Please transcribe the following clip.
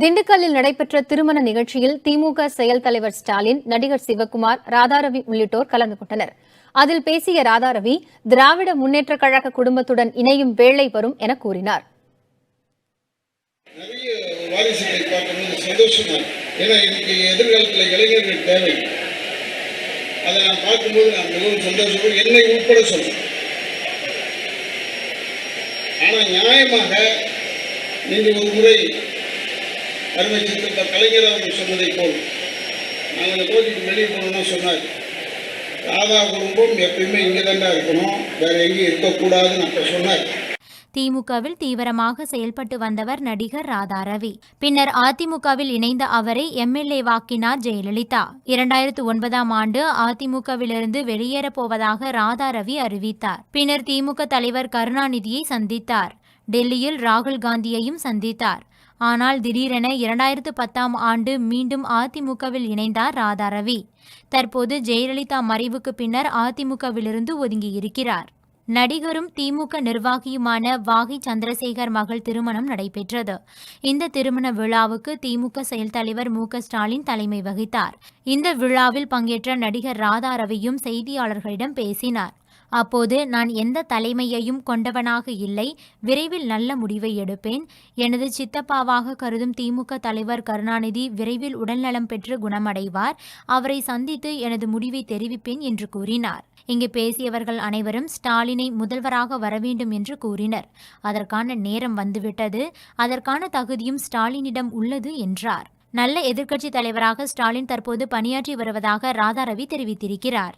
திண்டுக்கல்லில் நடைபெற்ற திருமண நிகழ்ச்சியில் திமுக செயல் தலைவர் ஸ்டாலின் நடிகர் சிவக்குமார் ராதாரவி உள்ளிட்டோர் கலந்து கொண்டனர். அதில் பேசிய ராதாரவி திராவிட முன்னேற்றக் கழக குடும்பத்துடன் இணையும் வேலை வரும் என கூறினார். அதை நான் பார்க்கும்போது நான் மிகவும் சந்தோஷப்படும் என்னை உட்பட ஆனால் நியாயமாக நீங்கள் ஒரு முறை அருமை சித்தப்பா கலைஞர் அவர்கள் சொன்னதை போல் நாங்கள் இந்த கோயிலுக்கு வெளியே போகணும்னா சொன்னார். ராதா குடும்பம் எப்பயுமே இங்கே தாண்டா இருக்கணும். வேற எங்கேயும் இருக்கக்கூடாதுன்னு அப்போ சொன்னார். திமுகவில் தீவிரமாக செயல்பட்டு வந்தவர் நடிகர் ராதா ரவி. பின்னர் அதிமுகவில் இணைந்த அவரை எம்எல்ஏவாக்கினார் ஜெயலலிதா. இரண்டாயிரத்து ஒன்பதாம் ஆண்டு அதிமுகவிலிருந்து வெளியேறப் போவதாக ராதா ரவி அறிவித்தார். பின்னர் திமுக தலைவர் கருணாநிதியை சந்தித்தார். டெல்லியில் ராகுல் காந்தியையும் சந்தித்தார். ஆனால் திடீரென இரண்டாயிரத்து பத்தாம் ஆண்டு மீண்டும் அதிமுகவில் இணைந்தார் ராதாரவி தற்போது ஜெயலலிதா மறைவுக்கு பின்னர் அதிமுகவிலிருந்து ஒதுங்கியிருக்கிறார். நடிகரும் திமுக நிர்வாகியுமான வாகி சந்திரசேகர் மகள் திருமணம் நடைபெற்றது. இந்த திருமண விழாவுக்கு திமுக செயல் தலைவர் மு க ஸ்டாலின் தலைமை வகித்தார். இந்த விழாவில் பங்கேற்ற நடிகர் ராதா ரவியும் செய்தியாளர்களிடம் பேசினார். அப்போது நான் எந்த தலைமையையும் கொண்டவனாக இல்லை விரைவில் நல்ல முடிவை எடுப்பேன். எனது சித்தப்பாவாக கருதும் திமுக தலைவர் கருணாநிதி விரைவில் உடல்நலம் பெற்று குணமடைவார். அவரை சந்தித்து எனது முடிவை தெரிவிப்பேன் என்று கூறினார். இங்கு பேசியவர்கள் அனைவரும் ஸ்டாலினை முதல்வராக வரவேண்டும் என்று கூறினர். அதற்கான நேரம் வந்துவிட்டது. அதற்கான தகுதியும் ஸ்டாலினிடம் உள்ளது என்றார். நல்ல எதிர்க்கட்சி தலைவராக ஸ்டாலின் தற்போது பணியாற்றி வருவதாக ராதாரவி தெரிவித்திருக்கிறார்.